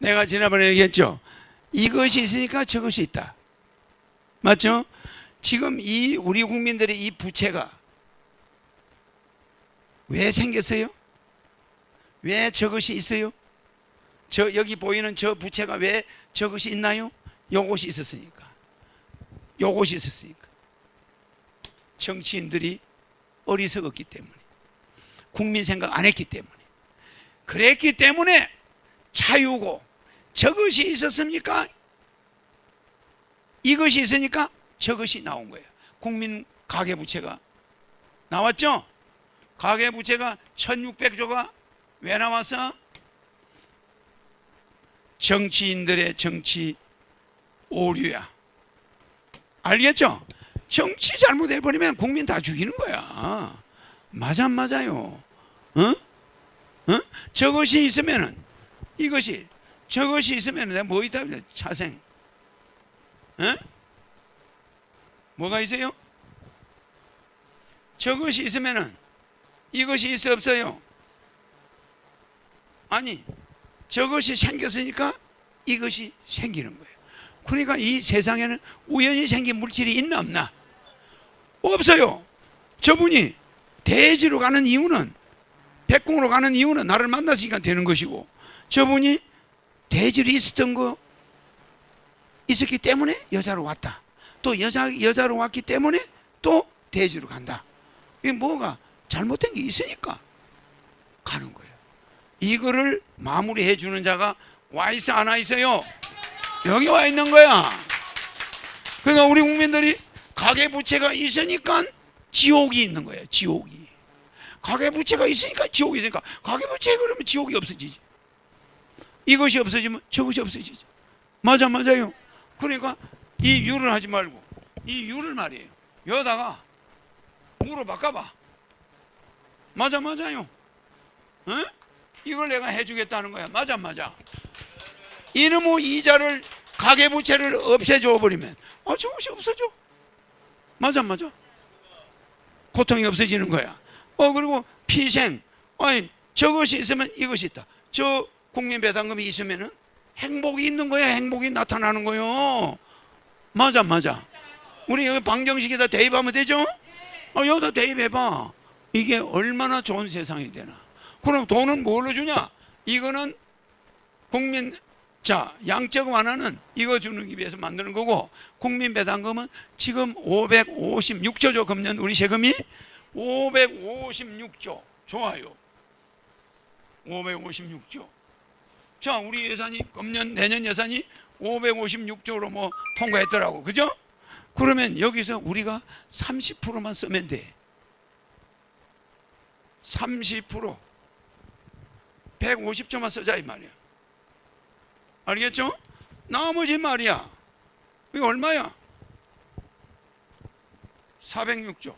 내가 지난번에 얘기했죠. 이것이 있으니까 저것이 있다. 맞죠? 지금 이 우리 국민들의 이 부채가 왜 생겼어요? 왜 저것이 있어요? 저 여기 보이는 저 부채가 왜 저것이 있나요? 요것이 있었으니까. 요것이 있었으니까. 정치인들이 어리석었기 때문에. 국민 생각 안 했기 때문에. 그랬기 때문에 차유고 저것이 있었습니까? 이것이 있으니까 저것이 나온 거예요. 국민 가계 부채가 나왔죠? 가계 부채가 1600조가 왜 나왔어? 정치인들의 정치 오류야. 알겠죠? 정치 잘못해버리면 국민 다 죽이는 거야. 맞아, 안 맞아요. 어? 어? 저것이 있으면은 이것이 저것이 있으면은 내가 뭐 있다 그래? 차생. 어? 뭐가 있어요? 저것이 있으면은 이것이 있어 없어요? 아니 저것이 생겼으니까 이것이 생기는 거예요. 그러니까 이 세상에는 우연히 생긴 물질이 있나 없나? 없어요. 저분이 대지로 가는 이유는 백궁으로 가는 이유는 나를 만났으니까 되는 것이고 저분이 대지로 있었던 거 있었기 때문에 여자로 왔다. 또 여자 여자로 왔기 때문에 또 대지로 간다. 이게 뭐가 잘못된 게 있으니까 가는 거예요. 이거를 마무리해 주는 자가 와 있어 안 와 있어요? 여기 와 있는 거야. 그러니까 우리 국민들이 가계 부채가 있으니까 지옥이 있는 거예요. 지옥이. 가계 부채가 있으니까 지옥이 있으니까 가계 부채 그러면 지옥이 없어지지. 이것이 없어지면 저것이 없어지지. 맞아 맞아요. 그러니까 이 유를 하지 말고 이 유를 말이에요. 여다가 무로 바꿔봐. 맞아 맞아요. 어? 이걸 내가 해주겠다는 거야. 맞아 맞아. 이놈의 이자를 가계부채를 없애줘 버리면 어 저것이 없어져. 맞아 맞아. 고통이 없어지는 거야. 어 그리고 피생. 아니 저것이 있으면 이것이 있다. 저 국민배당금이 있으면은 행복이 있는 거야. 행복이 나타나는 거요. 맞아 맞아. 우리 여기 방정식에다 대입하면 되죠? 어, 여기다 대입해봐. 이게 얼마나 좋은 세상이 되나. 그럼 돈은 뭘로 주냐? 이거는 국민 자 양적 완화는 이거 주는 위해서 만드는 거고 국민 배당금은 지금 556조죠 금년 우리 세금이 556조 좋아요 556조 자 우리 예산이 금년 내년 예산이 556조로 뭐 통과했더라고 그죠? 그러면 여기서 우리가 30%만 쓰면 돼 30% 150조만 쓰자 이 말이야. 알겠죠? 나머지 말이야. 이거 얼마야? 406조.